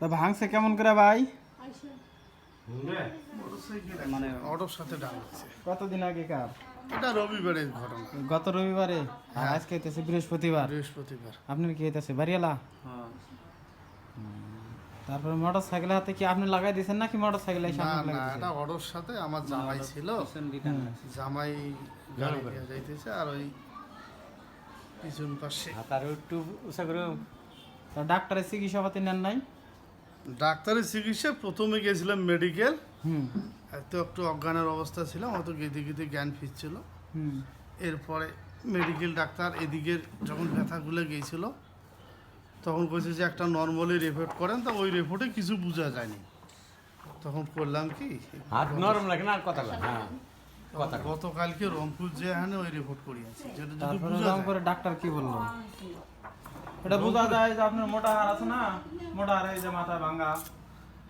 তা ভাঙছে কেমন করে ভাই? মানে অটোর সাথে কতদিন আগে কার? এটা রবিবারের ঘটনা। গত রবিবারে? আর আজকে হইতেছে বৃহস্পতিবার। বৃহস্পতিবার। আপনার কি হইতেছে বাড়িয়ালা তারপরে মোটর সাইকেল হাতে কি আপনি লাগাই দিয়েছেন নাকি মোটর সাইকেল এসে লাগাই এটা অটোর সাথে আমার জামাই ছিল। জামাই গাড়ি নিয়ে যাইতেছে আর ওই পিছন পাশে। তার একটু উষা করে। তা ডাক্তারের চিকিৎসা পাতি নেন নাই? ডাক্তারের চিকিৎসা প্রথমে গেছিলাম মেডিকেল হুম। এত একটু অজ্ঞানের অবস্থা ছিলাম অত গেতে গেতে জ্ঞান ফিরছিল। হুম। এরপরে মেডিকেল ডাক্তার এদিকের যখন ব্যথাগুলো গিয়েছিল তখন কইছে যে একটা নর্মালি রিপোর্ট করেন তা ওই রিপোর্টে কিছু বোঝা যায়নি। তখন করলাম কি? হাত নরম লাগে না কথা হ্যাঁ গতকালকে রংপুর যে এখানে ওই রিপোর্ট করিয়েছি যেটা যদি ডাক্তার কি বলল? এটা বোঝা যায় যে আপনার মোটা হাড় আছে না? মোটা হাড় এই যে মাথা ভাঙা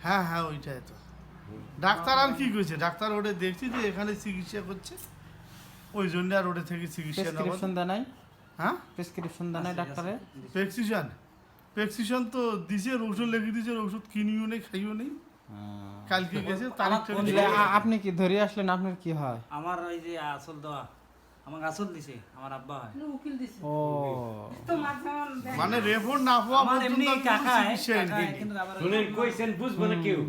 হ্যাঁ হ্যাঁ ওইটাই তো। ডাক্তার আর কি কইছে? ডাক্তার ওটা দেখছি যে এখানে চিকিৎসা করছে। ওই জন্য আর ওটা থেকে চিকিৎসা নেওয়া প্রেসক্রিপশন দেয় নাই? হ্যাঁ? প্রেসক্রিপশন দেয় নাই ডাক্তারে প্রেসক্রিপশন? প্রেসক্রিপশন তো দিছে ওষুধ লিখে দিছে ওষুধ কিনিও নেই খাইও নেই। কালকে গেছে আপনি কি ধরে আসলেন? আপনার কি হয়? আমার ওই যে আসল দেওয়া। আমাকে আসল দিছে আমার আব্বা হয়। ও। মানে রেপোর্ট না হওয়া আমার এমনি। কিন্তু আবার শুনেন কইছেন বুঝব না কেউ।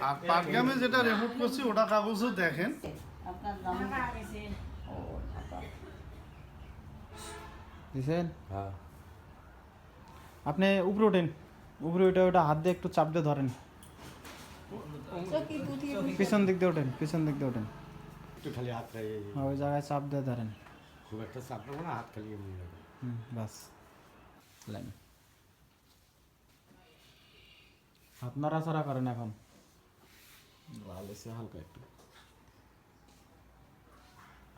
আর পাটগ্রামে যেটা রেপোর্ট করছি ওটা কাগজও দেখেন। দিছেন? হ্যাঁ। আপনি উপরে ওঠেন উপরে ওটা ওটা হাত দিয়ে একটু চাপ দিয়ে ধরেন। পিছন দিক দিয়ে ওঠেন পিছন দিক দিয়ে ওঠেন একটু খালি হাত খাই হ্যাঁ, ওই জায়গায় চাপ দিয়ে ধরেন খুব একটা চাপ নেব না হাত খালি এমনি রাখো। হুম বাস লাইন হাত নাড়াচাড়া করেন এখন ভালো সে হালকা একটু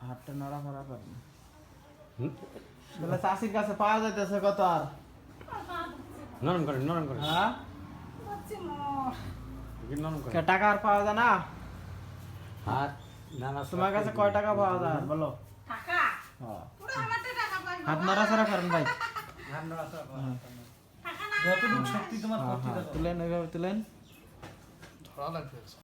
হাতটা নাড়াচাড়া করেন হুম? তাহলে চাষির কাছে পাওয়া যাইতেছে কত আর নরম করেন নরম করেন হ্যাঁ টাকা আর পাওয়া যায় না? আর না না তোমার কাছে কয় টাকা পাওয়া যায়? বলো। হ্যাঁ। হাত নাড়াচাড়া করেন ভাই। তোমার হ্যাঁ, হ্যাঁ, তুলেন ওইভাবে তুলেন। ধরা লাগবে